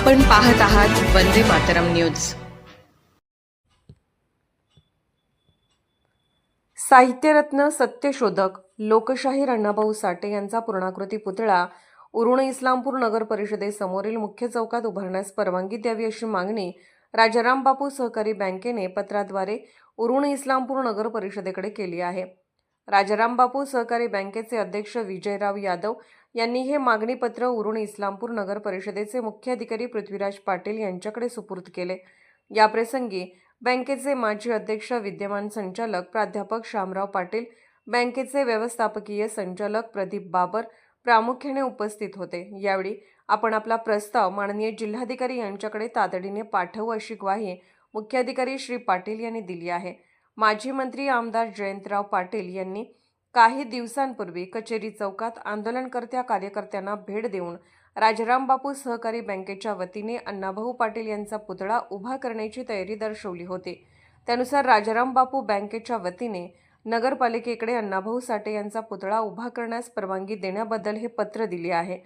आपण पाहत आहात वंदे मातरम न्यूज. साहित्यरत्न सत्यशोधक लोकशाहीर अण्णाभाऊ साठे यांचा पूर्णाकृती पुतळा उरुण इस्लामपूर नगर परिषदेसमोरील मुख्य चौकात उभारण्यास परवानगी द्यावी अशी मागणी राजाराम बापू सहकारी बँकेने पत्राद्वारे उरुण इस्लामपूर नगर परिषदेकडे केली आहे. राजाराम बापू सहकारी बँकेचे अध्यक्ष विजयराव यादव यांनी हे मागणीपत्र उरुण इस्लामपूर नगर परिषदेचे मुख्याधिकारी पृथ्वीराज पाटील यांच्याकडे सुपूर्द केले. याप्रसंगी बँकेचे माजी अध्यक्ष विद्यमान संचालक प्राध्यापक शामराव पाटील बँकेचे व्यवस्थापकीय संचालक प्रदीप बाबर प्रामुख्याने उपस्थित होते. यावेळी आपण आपला प्रस्ताव माननीय जिल्हाधिकारी यांच्याकडे तातडीने पाठवू अशी ग्वाही मुख्याधिकारी श्री पाटील यांनी दिली आहे. माजी मंत्री आमदार जयंतराव पाटील यांनी काही दिवसांपूर्वी कचेरी चौकात आंदोलनकर्त्या कार्यकर्त्यांना भेट देऊन राजाराम बापू सहकारी बँकेच्या वतीने अण्णाभाऊ पाटील यांचा पुतळा उभा करण्याची तयारी दर्शवली होती. त्यानुसार राजाराम बापू बँकेच्या वतीने नगरपालिकेकडे अण्णाभाऊ साठे यांचा पुतळा उभा करण्यास परवानगी देण्याबद्दल हे पत्र दिले आहे.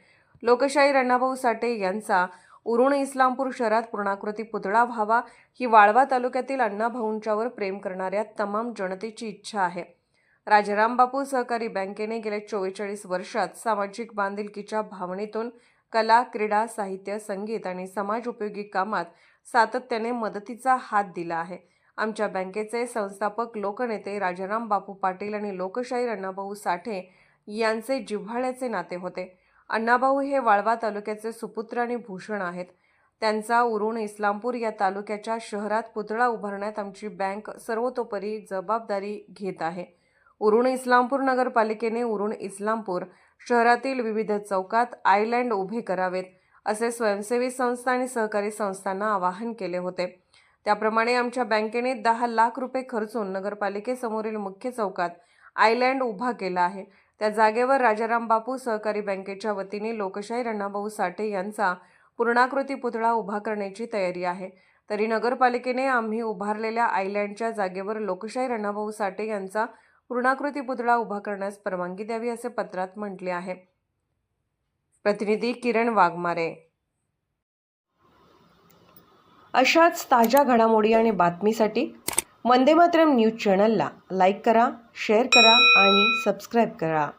लोकशाहीर अण्णाभाऊ साठे यांचा उरुण इस्लामपूर शहरात पूर्णाकृती पुतळा व्हावा ही वाळवा तालुक्यातील अण्णाभाऊंच्यावर प्रेम करणाऱ्या तमाम जनतेची इच्छा आहे. राजाराम बापू सहकारी बँकेने गेल्या चोवेचाळीस वर्षात सामाजिक बांधिलकीच्या भावनेतून कला क्रीडा साहित्य संगीत आणि समाज उपयोगी कामात सातत्याने मदतीचा हात दिला आहे. आमच्या बँकेचे संस्थापक लोकनेते राजाराम बापू पाटील आणि लोकशाहीर अण्णाभाऊ साठे यांचे जिव्हाळ्याचे नाते होते. अण्णाभाऊ हे वाळवा तालुक्याचे सुपुत्र आणि भूषण आहेत. त्यांचा उरुण इस्लामपूर या तालुक्याच्या शहरात पुतळा उभारण्यात आमची बँक सर्वतोपरी जबाबदारी घेत आहे. उरुण इस्लामपूर नगरपालिकेने उरुण इस्लामपूर शहरातील विविध चौकात आयलँड उभे करावेत असे स्वयंसेवी संस्था आणि सहकारी संस्थांना आवाहन केले होते. त्याप्रमाणे आमच्या बँकेने दहा लाख रुपये खर्चून नगरपालिकेसमोरील मुख्य चौकात आयलँड उभा केला आहे. त्या जागेवर राजाराम बापू सहकारी बँकेच्या वतीने लोकशाही रणाभाऊ साठे यांचा पूर्णाकृती पुतळा उभा करण्याची तयारी आहे. तरी नगरपालिकेने आम्ही उभारलेल्या आयलँडच्या जागेवर लोकशाही रणाभाऊ साठे यांचा पूर्णाकृती पुतळा उभा करण्यास परवानगी द्यावी असे पत्रात म्हटले आहे. प्रतिनिधी किरण वाघमारे. अशाच ताज्या घडामोडी आणि बातमीसाठी वंदे मातरम न्यूज चॅनलला लाईक करा शेअर करा आणि सबस्क्राईब करा.